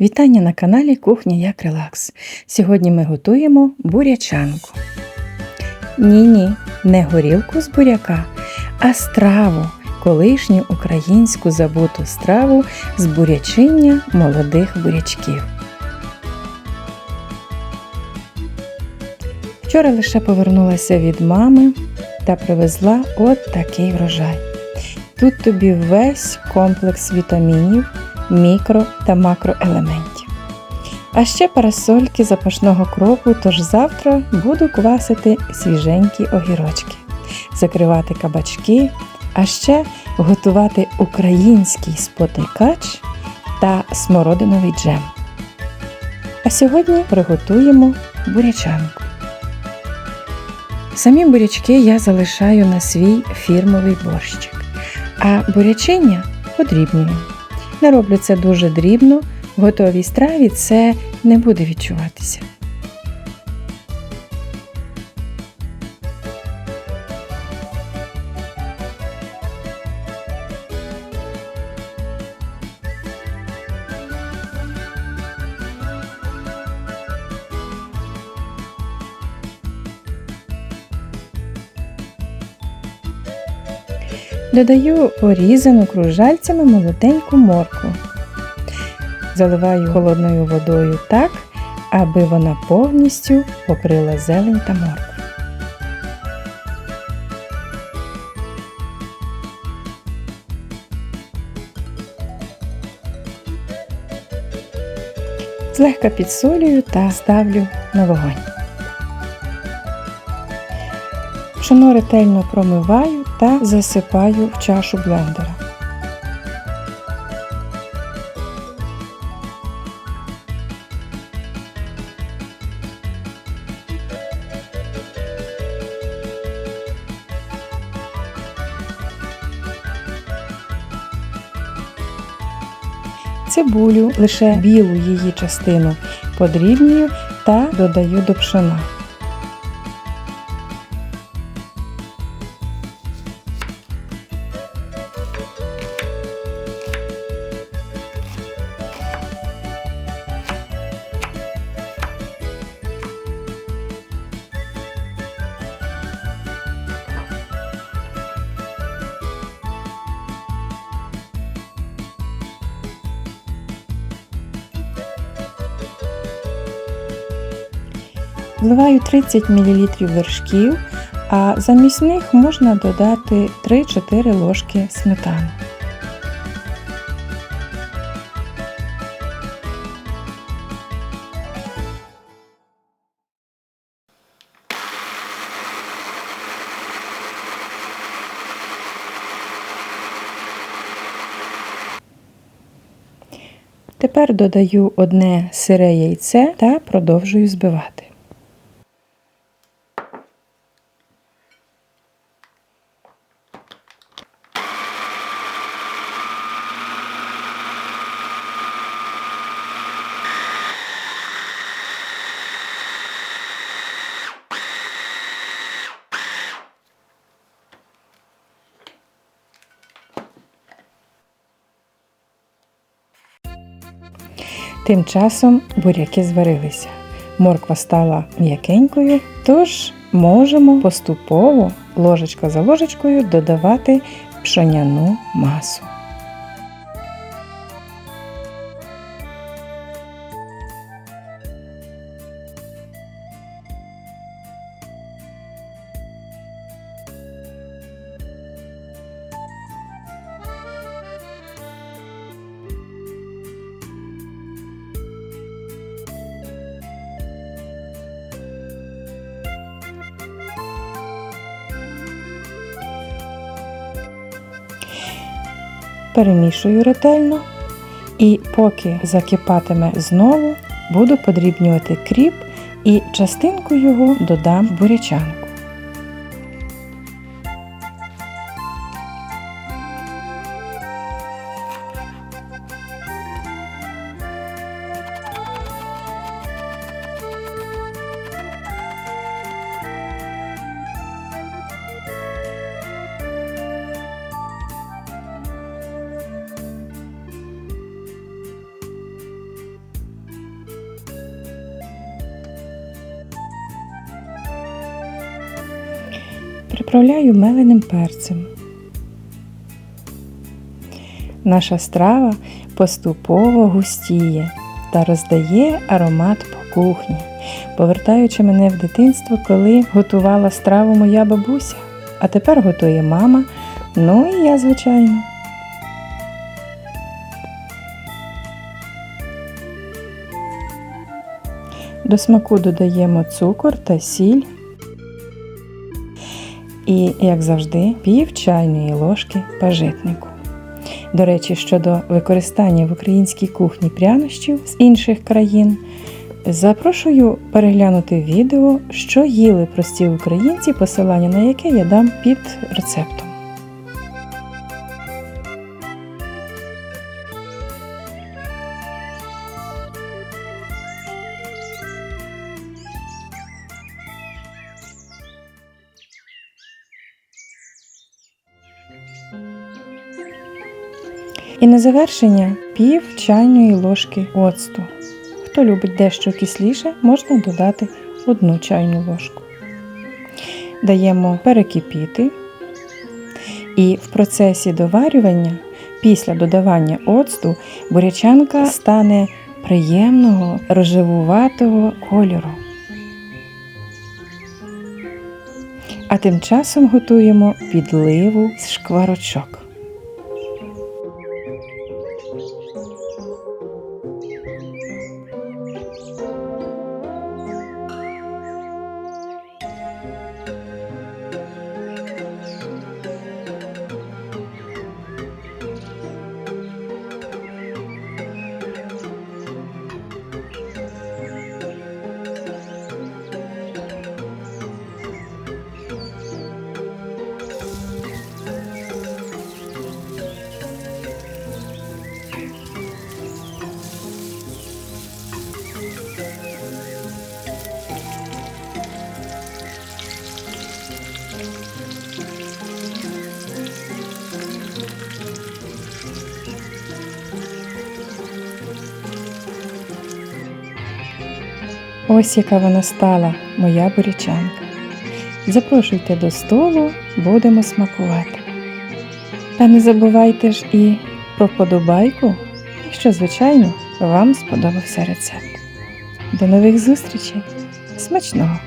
Вітання на каналі Кухня як Релакс. Сьогодні ми готуємо бурячанку. Ні-ні, не горілку з буряка, а страву, колишню українську забуту страву з бурячиння молодих бурячків. Вчора лише повернулася від мами та привезла от такий врожай. Тут тобі весь комплекс вітамінів, мікро та макроелементів. А ще парасольки запашного кропу, тож завтра буду квасити свіженькі огірочки, закривати кабачки, а ще готувати український спотикач та смородиновий джем. А сьогодні приготуємо бурячанку. Самі бурячки я залишаю на свій фірмовий борщик, а бурячиння подрібнюю. Не роблю це дуже дрібно, готовій страві це не буде відчуватися. Додаю порізану кружальцями молоденьку моркву. Заливаю холодною водою так, аби вона повністю покрила зелень та моркву. Злегка підсолюю та ставлю на вогонь. Пшено ретельно промиваю та засипаю в чашу блендера. Цибулю, лише білу її частину подрібнюю та додаю до пшона. Вливаю 30 мл вершків, а замість них можна додати 3-4 ложки сметани. Тепер додаю одне сире яйце та продовжую збивати. Тим часом буряки зварилися. Морква стала м'якенькою, тож можемо поступово ложечка за ложечкою додавати пшоняну масу. Перемішую ретельно і поки закипатиме знову, буду подрібнювати кріп і частинку його додам в бурячанку. Приправляю меленим перцем. Наша страва поступово густіє та роздає аромат по кухні, повертаючи мене в дитинство, коли готувала страву моя бабуся, а тепер готує мама, ну і я, звичайно. До смаку додаємо цукор та сіль. І, як завжди, пів чайної ложки пажитнику. До речі, щодо використання в українській кухні прянощів з інших країн, запрошую переглянути відео, що їли прості українці, посилання на яке я дам під рецептом. І на завершення пів чайної ложки оцту. Хто любить дещо кисліше, можна додати одну чайну ложку. Даємо перекипіти. І в процесі доварювання, після додавання оцту, бурячанка стане приємного рожевуватого кольору. А тим часом готуємо підливу з шкварочок. Ось яка вона стала, моя бурячанка. Запрошуйте до столу, будемо смакувати. Та не забувайте ж і про подобайку, якщо, звичайно, вам сподобався рецепт. До нових зустрічей! Смачного!